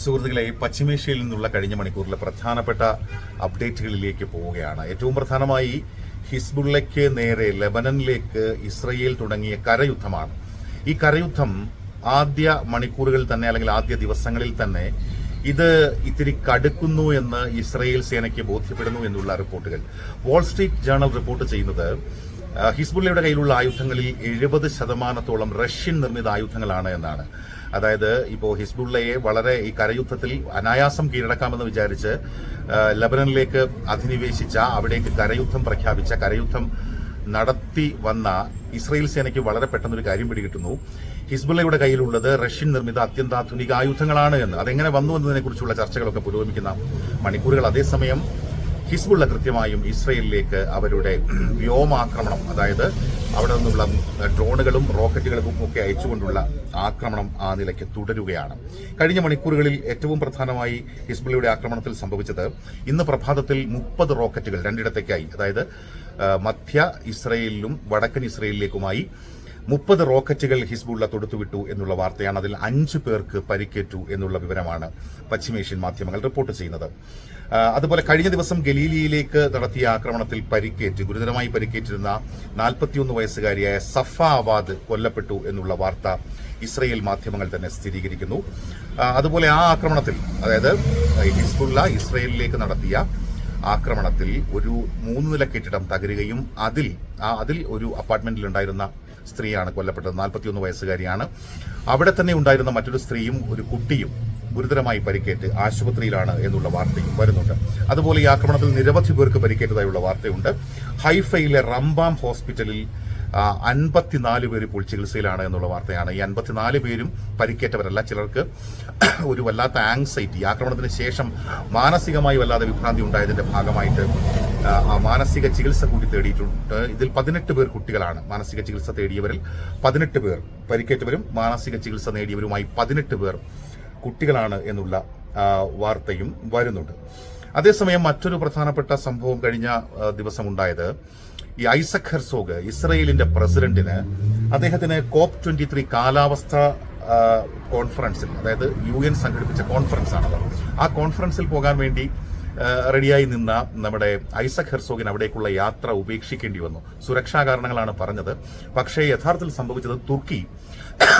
സുഹൃത്തുക്കളെ പശ്ചിമേഷ്യയിൽ നിന്നുള്ള കഴിഞ്ഞ മണിക്കൂറിലെ പ്രധാനപ്പെട്ട അപ്ഡേറ്റുകളിലേക്ക് പോവുകയാണ്. ഏറ്റവും പ്രധാനമായി ഹിസ്ബുള്ളയ്ക്ക് നേരെ ലെബനനിലേക്ക് ഇസ്രയേൽ തുടങ്ങിയ കരയുദ്ധമാണ്. ഈ കരയുദ്ധം ആദ്യ മണിക്കൂറുകളിൽ തന്നെ അല്ലെങ്കിൽ ആദ്യ ദിവസങ്ങളിൽ തന്നെ ഇത് ഇത്തിരി കടുക്കുന്നു എന്ന് ഇസ്രയേൽ സേനയ്ക്ക് ബോധ്യപ്പെടുന്നു എന്നുള്ള റിപ്പോർട്ടുകൾ. വാൾസ്ട്രീറ്റ് ജേണൽ റിപ്പോർട്ട് ചെയ്യുന്നത് ഹിസ്ബുള്ളയുടെ കയ്യിലുള്ള ആയുധങ്ങളിൽ എഴുപത് ശതമാനത്തോളം റഷ്യൻ നിർമ്മിത ആയുധങ്ങളാണ് എന്നാണ്. അതായത് ഇപ്പോൾ ഹിസ്ബുള്ളയെ വളരെ ഈ കരയുദ്ധത്തിൽ അനായാസം കീഴടക്കാമെന്ന് വിചാരിച്ച് ലബനനിലേക്ക് അധിനിവേശിച്ച അവിടേക്ക് കരയുദ്ധം പ്രഖ്യാപിച്ച കരയുദ്ധം നടത്തി വന്ന ഇസ്രയേൽ സേനയ്ക്ക് വളരെ പെട്ടെന്നൊരു കാര്യം പിടികിട്ടുന്നു. ഹിസ്ബുള്ളയുടെ കയ്യിലുള്ളത് റഷ്യൻ നിർമ്മിത അത്യന്താധുനിക ആയുധങ്ങളാണ് എന്ന്. അതെങ്ങനെ വന്നു എന്നതിനെക്കുറിച്ചുള്ള ചർച്ചകളൊക്കെ പുരോഗമിക്കുന്ന മണിക്കൂറുകൾ അതേസമയം ഹിസ്ബുള്ള കൃത്യമായും ഇസ്രയേലിലേക്ക് അവരുടെ വ്യോമാക്രമണം അതായത് അവിടെ നിന്നുള്ള ഡ്രോണുകളും റോക്കറ്റുകളും ഒക്കെ അയച്ചുകൊണ്ടുള്ള ആക്രമണം ആ നിലയ്ക്ക് തുടരുകയാണ്. കഴിഞ്ഞ മണിക്കൂറുകളിൽ ഏറ്റവും പ്രധാനമായി ഹിസ്ബുള്ളയുടെ ആക്രമണത്തിൽ സംഭവിച്ചത് ഇന്ന് പ്രഭാതത്തിൽ മുപ്പത് റോക്കറ്റുകൾ രണ്ടിടത്തേക്കായി അതായത് മധ്യ ഇസ്രയേലിലും വടക്കൻ ഇസ്രയേലിലേക്കുമായി മുപ്പത് റോക്കറ്റുകൾ ഹിസ്ബുള്ള തൊടുത്തുവിട്ടു എന്നുള്ള വാർത്തയാണ് അതിൽ അഞ്ച് പേർക്ക് പരിക്കേറ്റു എന്നുള്ള വിവരമാണ് പശ്ചിമേഷ്യൻ മാധ്യമങ്ങൾ റിപ്പോർട്ട് ചെയ്യുന്നത്. അതുപോലെ കഴിഞ്ഞ ദിവസം ഗലീലിയിലേക്ക് നടത്തിയ ആക്രമണത്തിൽ പരിക്കേറ്റ് ഗുരുതരമായി പരിക്കേറ്റിരുന്ന നാൽപ്പത്തിയൊന്ന് വയസ്സുകാരിയായ സഫ അവാദ് കൊല്ലപ്പെട്ടു എന്നുള്ള വാർത്ത ഇസ്രയേൽ മാധ്യമങ്ങൾ തന്നെ സ്ഥിരീകരിക്കുന്നു. അതുപോലെ ആ ആക്രമണത്തിൽ അതായത് ഹിസ്ബുള്ള ഇസ്രയേലിലേക്ക് നടത്തിയ ആക്രമണത്തിൽ ഒരു മൂന്ന് നില കെട്ടിടം തകരുകയും അതിൽ അതിൽ ഒരു അപ്പാർട്ട്മെന്റിൽ ഉണ്ടായിരുന്ന സ്ത്രീയാണ് കൊല്ലപ്പെട്ടത്. നാൽപ്പത്തിയൊന്ന് വയസ്സുകാരിയാണ്. അവിടെ തന്നെ ഉണ്ടായിരുന്ന മറ്റൊരു സ്ത്രീയും ഒരു കുട്ടിയും ഗുരുതരമായി പരിക്കേറ്റ് ആശുപത്രിയിലാണ് എന്നുള്ള വാർത്തയും വരുന്നുണ്ട്. അതുപോലെ ഈ ആക്രമണത്തിൽ നിരവധി പേർക്ക് പരിക്കേറ്റതായുള്ള വാർത്തയുണ്ട്. ഹൈഫയിലെ റംബാം ഹോസ്പിറ്റലിൽ അൻപത്തിനാല് പേര് ഇപ്പോൾ ചികിത്സയിലാണ് എന്നുള്ള വാർത്തയാണ്. ഈ അൻപത്തിനാല് പേരും പരിക്കേറ്റവരല്ല. ചിലർക്ക് ഒരു വല്ലാത്ത ആങ്സൈറ്റി ആക്രമണത്തിന് ശേഷം മാനസികമായി വല്ലാതെ വിഭ്രാന്തി ഉണ്ടായതിന്റെ ഭാഗമായിട്ട് മാനസിക ചികിത്സ കൂടി തേടിയിട്ടുണ്ട്. ഇതിൽ പതിനെട്ട് പേർ കുട്ടികളാണ് മാനസിക ചികിത്സ തേടിയവരിൽ പതിനെട്ട് പേർ പരിക്കേറ്റവരും മാനസിക ചികിത്സ നേടിയവരുമായി പതിനെട്ട് പേർ കുട്ടികളാണ് എന്നുള്ള വാർത്തയും വരുന്നുണ്ട്. അതേസമയം മറ്റൊരു പ്രധാനപ്പെട്ട സംഭവം കഴിഞ്ഞ ദിവസമുണ്ടായത് ഈ ഐസക് ഹെർസോഗ് ഇസ്രയേലിന്റെ പ്രസിഡന്റിന് അദ്ദേഹത്തിന് കോപ്പ് ട്വന്റി ത്രീ കാലാവസ്ഥ കോൺഫറൻസിൽ അതായത് യു എൻ സംഘടിപ്പിച്ച കോൺഫറൻസ് ആണത് ആ കോൺഫറൻസിൽ പോകാൻ വേണ്ടി റെഡിയായി നിന്ന നമ്മുടെ ഐസക് ഹെർസോഗിന് അവിടേക്കുള്ള യാത്ര ഉപേക്ഷിക്കേണ്ടി വന്നു. സുരക്ഷാ കാരണങ്ങളാണ് പറഞ്ഞത്. പക്ഷേ യഥാർത്ഥത്തിൽ സംഭവിച്ചത് തുർക്കി.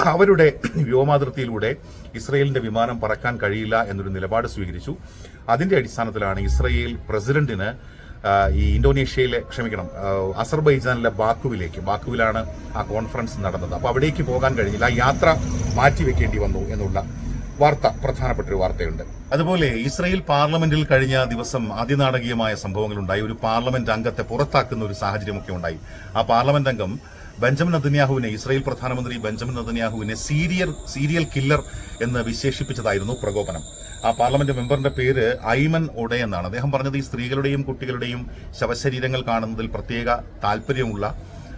അവരുടെ വ്യോമാതിർത്തിയിലൂടെ ഇസ്രയേലിന്റെ വിമാനം പറക്കാൻ കഴിയില്ല എന്നൊരു നിലപാട് സ്വീകരിച്ചു. അതിന്റെ അടിസ്ഥാനത്തിലാണ് ഇസ്രയേൽ പ്രസിഡന്റിന് ഈ ഇന്തോനേഷ്യയിലെ ക്ഷമിക്കണം അസർബൈജാനിലെ ബാക്കുവിലേക്ക് ബാക്കുവിലാണ് ആ കോൺഫറൻസ് നടന്നത്. അപ്പോൾ അവിടേക്ക് പോകാൻ കഴിഞ്ഞില്ല. യാത്ര മാറ്റിവെക്കേണ്ടി വന്നു എന്നുള്ള വാർത്ത പ്രധാനപ്പെട്ട ഒരു വാർത്തയുണ്ട്. അതുപോലെ ഇസ്രയേൽ പാർലമെന്റിൽ കഴിഞ്ഞ ദിവസം അതിനാടകീയമായ സംഭവങ്ങൾ ഉണ്ടായി ഒരു പാർലമെന്റ് അംഗത്തെ പുറത്താക്കുന്ന ഒരു സാഹചര്യമൊക്കെ ഉണ്ടായി. ആ പാർലമെന്റ് അംഗം ബെഞ്ചമിൻ നദന്യാഹുവിനെ ഇസ്രയേൽ പ്രധാനമന്ത്രി ബെഞ്ചമിൻ നദന്യാഹുവിനെ സീരിയൽ സീരിയൽ കില്ലർ എന്ന് വിശേഷിപ്പിച്ചതായിരുന്നു പ്രകോപനം. ആ പാർലമെന്റ് മെമ്പറിന്റെ പേര് ഐമൻ ഒഡെ എന്നാണ്. അദ്ദേഹം പറഞ്ഞത് ഈ സ്ത്രീകളുടെയും കുട്ടികളുടെയും ശവശരീരങ്ങൾ കാണുന്നതിൽ പ്രത്യേക താല്പര്യമുള്ള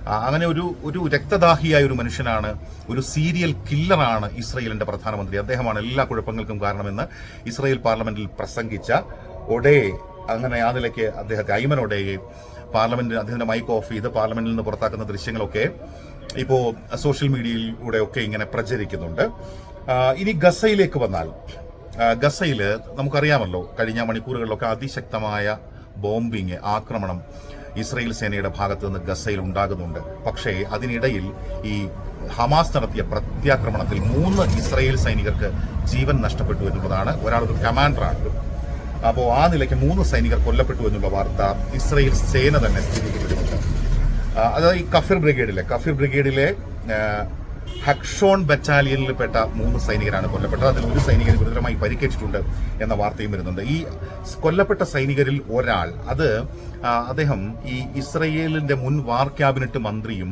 അങ്ങനെ ഒരു ഒരു രക്തദാഹിയായ ഒരു മനുഷ്യനാണ് ഒരു സീരിയൽ കില്ലറാണ് ഇസ്രയേലിന്റെ പ്രധാനമന്ത്രി. അദ്ദേഹമാണ് എല്ലാ കുഴപ്പങ്ങൾക്കും കാരണമെന്ന് ഇസ്രയേൽ പാർലമെന്റിൽ പ്രസംഗിച്ച ഒഡേ അങ്ങനെ ആ നിലയ്ക്ക് അദ്ദേഹത്തെ ഐമൻ ഒഡേയെ പാർലമെന്റ് അദ്ദേഹത്തിന്റെ മൈക്ക് ഓഫ് ചെയ്ത് പാർലമെന്റിൽ നിന്ന് പുറത്താക്കുന്ന ദൃശ്യങ്ങളൊക്കെ ഇപ്പോൾ സോഷ്യൽ മീഡിയയിലൂടെ ഒക്കെ ഇങ്ങനെ പ്രചരിക്കുന്നുണ്ട്. ഇനി ഗസയിലേക്ക് വന്നാൽ ഗസയിൽ നമുക്കറിയാമല്ലോ കഴിഞ്ഞ മണിക്കൂറുകളിലൊക്കെ അതിശക്തമായ ബോംബിങ് ആക്രമണം ഇസ്രയേൽ സേനയുടെ ഭാഗത്ത് നിന്ന് ഗസയിൽ ഉണ്ടാകുന്നുണ്ട്. പക്ഷേ അതിനിടയിൽ ഈ ഹമാസ് നടത്തിയ പ്രത്യാക്രമണത്തിൽ മൂന്ന് ഇസ്രയേൽ സൈനികർക്ക് ജീവൻ നഷ്ടപ്പെട്ടു എന്നുള്ളതാണ് ഒരാളൊരു കമാൻഡറാണ്. അപ്പോൾ ആ നിലയ്ക്ക് മൂന്ന് സൈനികർ കൊല്ലപ്പെട്ടു എന്നുള്ള വാർത്ത ഇസ്രയേൽ സേന തന്നെ സ്ഥിരീകരിക്കുന്നുണ്ട്. അതായത് അത് ഈ കഫിർ ബ്രിഗേഡിലെ കഫിർ ബ്രിഗേഡിലെ ആ, ബറ്റാലിയനിൽ പെട്ട മൂന്ന് സൈനികരാണ് കൊല്ലപ്പെട്ടത്. അതിൽ ഒരു സൈനികന് ഗുരുതരമായി പരിക്കേറ്റിട്ടുണ്ട് എന്ന വാർത്തയും വരുന്നുണ്ട്. ഈ കൊല്ലപ്പെട്ട സൈനികരിൽ ഒരാൾ അത് അദ്ദേഹം ഈ ഇസ്രയേലിന്റെ മുൻ വാർ ക്യാബിനറ്റ് മന്ത്രിയും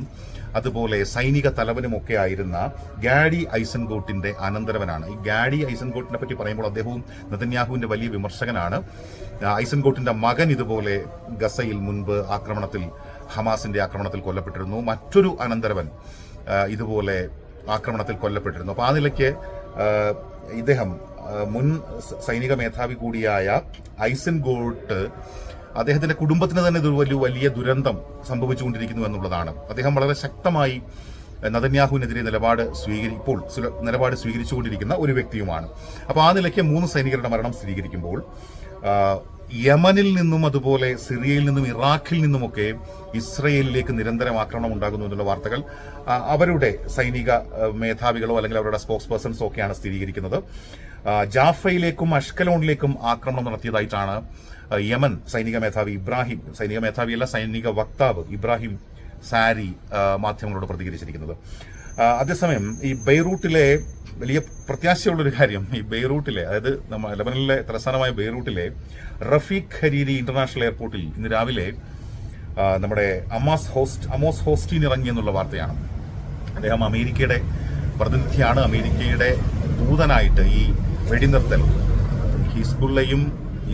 അതുപോലെ സൈനിക തലവനുമൊക്കെ ആയിരുന്ന ഗാഡി ഐസൻഗോട്ടിന്റെ അനന്തരവനാണ്. ഈ ഗാഡി ഐസൻഗോട്ടിനെ പറ്റി പറയുമ്പോൾ അദ്ദേഹവും നെതന്യാഹുവിന്റെ വലിയ വിമർശകനാണ്. ഐസൻഗോട്ടിന്റെ മകൻ ഇതുപോലെ ഗസയിൽ മുൻപ് ആക്രമണത്തിൽ ഹമാസിന്റെ ആക്രമണത്തിൽ കൊല്ലപ്പെട്ടിരുന്നു. മറ്റൊരു അനന്തരവൻ ഇതുപോലെ ആക്രമണത്തിൽ കൊല്ലപ്പെട്ടിരുന്നു. അപ്പോൾ ആ നിലയ്ക്ക് ഇദ്ദേഹം മുൻ സൈനിക മേധാവി കൂടിയായ ഐസൻ ഗോട്ട് അദ്ദേഹത്തിന്റെ കുടുംബത്തിന് തന്നെ ഇതൊരു വലിയ ദുരന്തം സംഭവിച്ചുകൊണ്ടിരിക്കുന്നു എന്നുള്ളതാണ്. അദ്ദേഹം വളരെ ശക്തമായി നദന്യാഹുവിനെതിരെ നിലപാട് സ്വീകരി ഇപ്പോൾ നിലപാട് സ്വീകരിച്ചുകൊണ്ടിരിക്കുന്ന ഒരു വ്യക്തിയുമാണ്. അപ്പോൾ ആ നിലയ്ക്ക് മൂന്ന് സൈനികരുടെ മരണം സ്ഥിരീകരിക്കുമ്പോൾ യമനിൽ നിന്നും അതുപോലെ സിറിയയിൽ നിന്നും ഇറാഖിൽ നിന്നുമൊക്കെ ഇസ്രയേലിലേക്ക് നിരന്തരം ആക്രമണം ഉണ്ടാകുന്നു എന്നുള്ള വാർത്തകൾ അവരുടെ സൈനിക മേധാവികളോ അല്ലെങ്കിൽ അവരുടെ സ്പോക്സ് പേഴ്സൺസോ ഒക്കെയാണ് സ്ഥിരീകരിക്കുന്നത്. ജാഫയിലേക്കും അഷ്കലോണിലേക്കും ആക്രമണം നടത്തിയതായിട്ടാണ് യമൻ സൈനിക മേധാവി ഇബ്രാഹിം സൈനിക മേധാവിയല്ല സൈനിക വക്താവ് ഇബ്രാഹിം സാരി മാധ്യമങ്ങളോട് പ്രതികരിച്ചിരിക്കുന്നത്. അതേസമയം ഈ ബെയ്റൂട്ടിലെ വലിയ പ്രത്യാശയുള്ളൊരു കാര്യം ഈ ബെയ്റൂട്ടിലെ അതായത് നമ്മ ലബനനിലെ തലസ്ഥാനമായ ബെയ്റൂട്ടിലെ റഫീഖ് ഹരീരി ഇന്റർനാഷണൽ എയർപോർട്ടിൽ ഇന്ന് രാവിലെ നമ്മുടെ അമാസ് ഹോസ്റ്റ് അമോസ് ഹോസ്റ്റിൻ ഇറങ്ങി എന്നുള്ള വാർത്തയാണ്. അദ്ദേഹം അമേരിക്കയുടെ പ്രതിനിധിയാണ്. അമേരിക്കയുടെ ദൂതനായിട്ട് ഈ വെടിനിർത്തൽ ഹിസ്ബുള്ളയും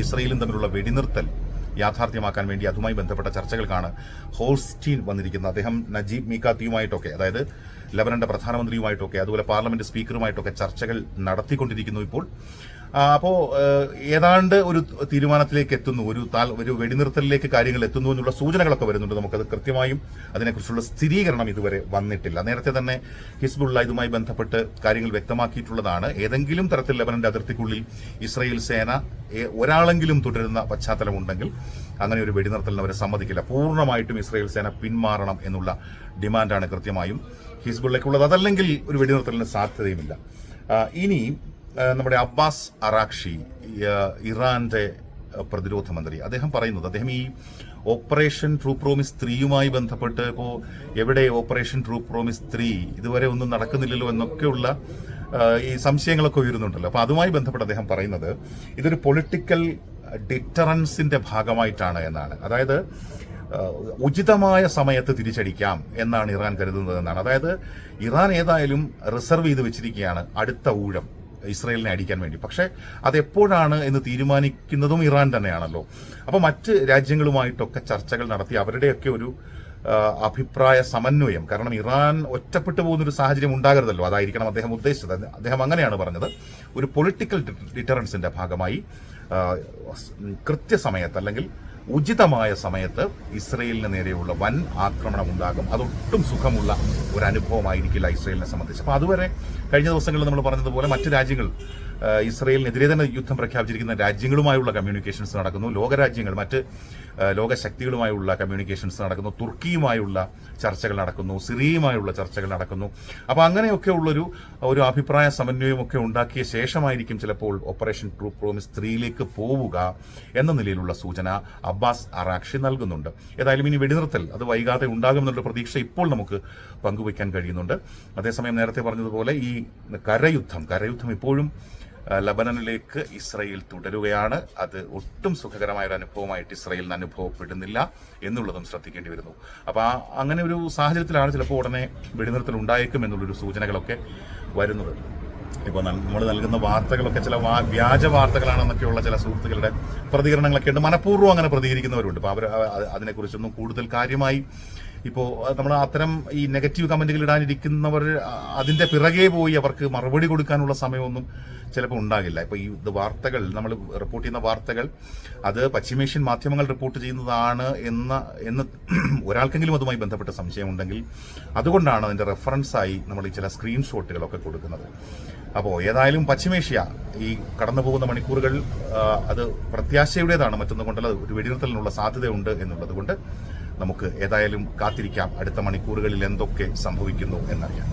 ഇസ്രയേലും തമ്മിലുള്ള വെടിനിർത്തൽ യാഥാർത്ഥ്യമാക്കാൻ വേണ്ടി അതുമായി ബന്ധപ്പെട്ട ചർച്ചകൾക്കാണ് ഹോസ്റ്റീൻ വന്നിരിക്കുന്നത്. അദ്ദേഹം നജീബ് മീക്കാത്തിയുമായിട്ടൊക്കെ അതായത് ലബനന്റെ പ്രധാനമന്ത്രിയുമായിട്ടൊക്കെ അതുപോലെ പാർലമെന്റ് സ്പീക്കറുമായിട്ടൊക്കെ ചർച്ചകൾ നടത്തിക്കൊണ്ടിരിക്കുന്നു ഇപ്പോൾ. ആ, അപ്പോ ഏഹ്, ഏതാണ്ട് ഒരു തീരുമാനത്തിലേക്ക് എത്തുന്നു ഒരു താൽ- ഒരു വെടിനിർത്തലിലേക്ക് കാര്യങ്ങൾ എത്തുന്നു എന്നുള്ള സൂചനകളൊക്കെ വരുന്നുണ്ട് നമുക്കത് കൃത്യമായും അതിനെക്കുറിച്ചുള്ള സ്ഥിരീകരണം ഇതുവരെ വന്നിട്ടില്ല. നേരത്തെ തന്നെ ഹിസ്ബുള്ള ഇതുമായി ബന്ധപ്പെട്ട് കാര്യങ്ങൾ വ്യക്തമാക്കിയിട്ടുള്ളതാണ്. ഏതെങ്കിലും തരത്തിൽ ലബനന്റെ അതിർത്തിക്കുള്ളിൽ ഇസ്രയേൽ സേന ഒരാളെങ്കിലും തുടരുന്ന പശ്ചാത്തലമുണ്ടെങ്കിൽ അങ്ങനെ ഒരു വെടിനിർത്തലിന് അവരെ സമ്മതിക്കില്ല. പൂർണമായിട്ടും ഇസ്രയേൽ സേന പിന്മാറണം എന്നുള്ള ഡിമാൻഡാണ് കൃത്യമായും ഹിസ്ബുള്ളയ്ക്കുള്ളത്. അതല്ലെങ്കിൽ ഒരു വെടിനിർത്തലിന് സാധ്യതയുമില്ല. ഇനി നമ്മുടെ അബ്ബാസ് അറാക്ഷി ഇറാന്റെ പ്രതിരോധ മന്ത്രി. അദ്ദേഹം പറയുന്നത് അദ്ദേഹം ഈ ഓപ്പറേഷൻ ട്രൂ പ്രോമിസ് ത്രീയുമായി ബന്ധപ്പെട്ട് ഇപ്പോൾ എവിടെ ഓപ്പറേഷൻ ട്രൂ പ്രോമിസ് ത്രീ ഇതുവരെ ഒന്നും നടക്കുന്നില്ലല്ലോ എന്നൊക്കെയുള്ള ഈ സംശയങ്ങളൊക്കെ ഉയരുന്നുണ്ടല്ലോ. അപ്പോൾ അതുമായി ബന്ധപ്പെട്ട് അദ്ദേഹം പറയുന്നത് ഇതൊരു പൊളിറ്റിക്കൽ ഡിറ്ററൻസിന്റെ ഭാഗമായിട്ടാണ് എന്നാണ്. അതായത് ഉചിതമായ സമയത്ത് തിരിച്ചടിക്കാം എന്നാണ് ഇറാൻ കരുതുന്നത് എന്നാണ് അതായത് ഇറാൻ ഏതായാലും റിസർവ് ചെയ്ത് വെച്ചിരിക്കുകയാണ് അടുത്ത ഊഴം. ഇസ്രയേലിനെ അടിക്കാൻ വേണ്ടി. പക്ഷേ അതെപ്പോഴാണ് എന്ന് തീരുമാനിക്കുന്നതും ഇറാൻ തന്നെയാണല്ലോ. അപ്പോൾ മറ്റ് രാജ്യങ്ങളുമായിട്ടൊക്കെ ചർച്ചകൾ നടത്തി അവരുടെയൊക്കെ ഒരു അഭിപ്രായ സമന്വയം. കാരണം ഇറാൻ ഒറ്റപ്പെട്ടു പോകുന്നൊരു സാഹചര്യം ഉണ്ടാകരുതല്ലോ. അതായിരിക്കണം അദ്ദേഹം ഉദ്ദേശിച്ചത്. അദ്ദേഹം അങ്ങനെയാണ് പറഞ്ഞത്. ഒരു പൊളിറ്റിക്കൽ ഡിറ്ററൻസിന്റെ ഭാഗമായി കൃത്യസമയത്ത് അല്ലെങ്കിൽ ഉചിതമായ സമയത്ത് ഇസ്രയേലിന് നേരെയുള്ള വൻ ആക്രമണം ഉണ്ടാകും. അതൊട്ടും സുഖമുള്ള ഒരു അനുഭവമായിരിക്കില്ല ഇസ്രയേലിനെ സംബന്ധിച്ച്. അപ്പോൾ അതുവരെ കഴിഞ്ഞ ദിവസങ്ങളിൽ നമ്മൾ പറഞ്ഞതുപോലെ മറ്റ് രാജ്യങ്ങൾ ഇസ്രയേലിനെതിരെ തന്നെ യുദ്ധം പ്രഖ്യാപിച്ചിരിക്കുന്ന രാജ്യങ്ങളുമായുള്ള കമ്മ്യൂണിക്കേഷൻസ് നടക്കുന്നു. ലോകരാജ്യങ്ങൾ മറ്റ് ലോകശക്തികളുമായുള്ള കമ്മ്യൂണിക്കേഷൻസ് നടക്കുന്നു. തുർക്കിയുമായുള്ള ചർച്ചകൾ നടക്കുന്നു. സിറിയയുമായുള്ള ചർച്ചകൾ നടക്കുന്നു. അപ്പോൾ അങ്ങനെയൊക്കെ ഉള്ളൊരു ഒരു അഭിപ്രായ സമന്വയമൊക്കെ ഉണ്ടാക്കിയ ശേഷമായിരിക്കും ചിലപ്പോൾ ഓപ്പറേഷൻ ട്രൂ പ്രോമിസ് ത്രീയിലേക്ക് പോവുക എന്ന നിലയിലുള്ള സൂചന അബ്ബാസ് അറാക്ഷി നൽകുന്നുണ്ട്. ഏതായാലും ഇനി വെടിനിർത്തൽ അത് വൈകാതെ ഉണ്ടാകുമെന്നുള്ള പ്രതീക്ഷ ഇപ്പോൾ നമുക്ക് പങ്കുവയ്ക്കാൻ കഴിയുന്നുണ്ട്. അതേസമയം നേരത്തെ പറഞ്ഞതുപോലെ ഈ കരയുദ്ധം കരയുദ്ധം ഇപ്പോഴും ലബനനിലേക്ക് ഇസ്രയേൽ തുടരുകയാണ്. അത് ഒട്ടും സുഖകരമായ ഒരു അനുഭവമായിട്ട് ഇസ്രയേലിന് അനുഭവപ്പെടുന്നില്ല എന്നുള്ളതും ശ്രദ്ധിക്കേണ്ടി വരുന്നു. അപ്പോൾ ആ അങ്ങനെ ഒരു സാഹചര്യത്തിലാണ് ചിലപ്പോൾ ഉടനെ വെടിനിർത്തൽ ഉണ്ടായേക്കും എന്നുള്ളൊരു സൂചനകളൊക്കെ വരുന്നത്. ഇപ്പോൾ നമ്മൾ നൽകുന്ന വാർത്തകളൊക്കെ ചില വ്യാജ വാർത്തകളാണെന്നൊക്കെയുള്ള ചില സുഹൃത്തുക്കളുടെ പ്രതികരണങ്ങളൊക്കെ ഉണ്ട് മനഃപൂർവം അങ്ങനെ പ്രതികരിക്കുന്നവരുണ്ട്. അപ്പോൾ അവർ അതിനെക്കുറിച്ചൊന്നും കൂടുതൽ കാര്യമായി ഇപ്പോൾ നമ്മൾ അത്തരം ഈ നെഗറ്റീവ് കമന്റുകൾ ഇടാനിരിക്കുന്നവർ അതിന്റെ പിറകെ പോയി അവർക്ക് മറുപടി കൊടുക്കാനുള്ള സമയമൊന്നും ചിലപ്പോൾ ഉണ്ടാകില്ല. ഇപ്പോൾ ഈ വാർത്തകൾ നമ്മൾ റിപ്പോർട്ട് ചെയ്യുന്ന വാർത്തകൾ അത് പശ്ചിമേഷ്യൻ മാധ്യമങ്ങൾ റിപ്പോർട്ട് ചെയ്യുന്നതാണ് എന്ന എന്ന് ഒരാൾക്കെങ്കിലും അതുമായി ബന്ധപ്പെട്ട സംശയമുണ്ടെങ്കിൽ അതുകൊണ്ടാണ് അതിന്റെ റെഫറൻസായി നമ്മൾ ചില സ്ക്രീൻഷോട്ടുകളൊക്കെ കൊടുക്കുന്നത്. അപ്പോൾ ഏതായാലും പശ്ചിമേഷ്യ ഈ കടന്നു പോകുന്ന മണിക്കൂറുകൾ അത് പ്രത്യാശയുടേതാണ്. മറ്റൊന്നും കൊണ്ടല്ല ഒരു വെടിനിർത്തലിനുള്ള സാധ്യതയുണ്ട് എന്നുള്ളത് കൊണ്ട് നമുക്ക് ഏതായാലും കാത്തിരിക്കാം അടുത്ത മണിക്കൂറുകളിൽ എന്തൊക്കെ സംഭവിക്കുന്നു എന്നറിയാം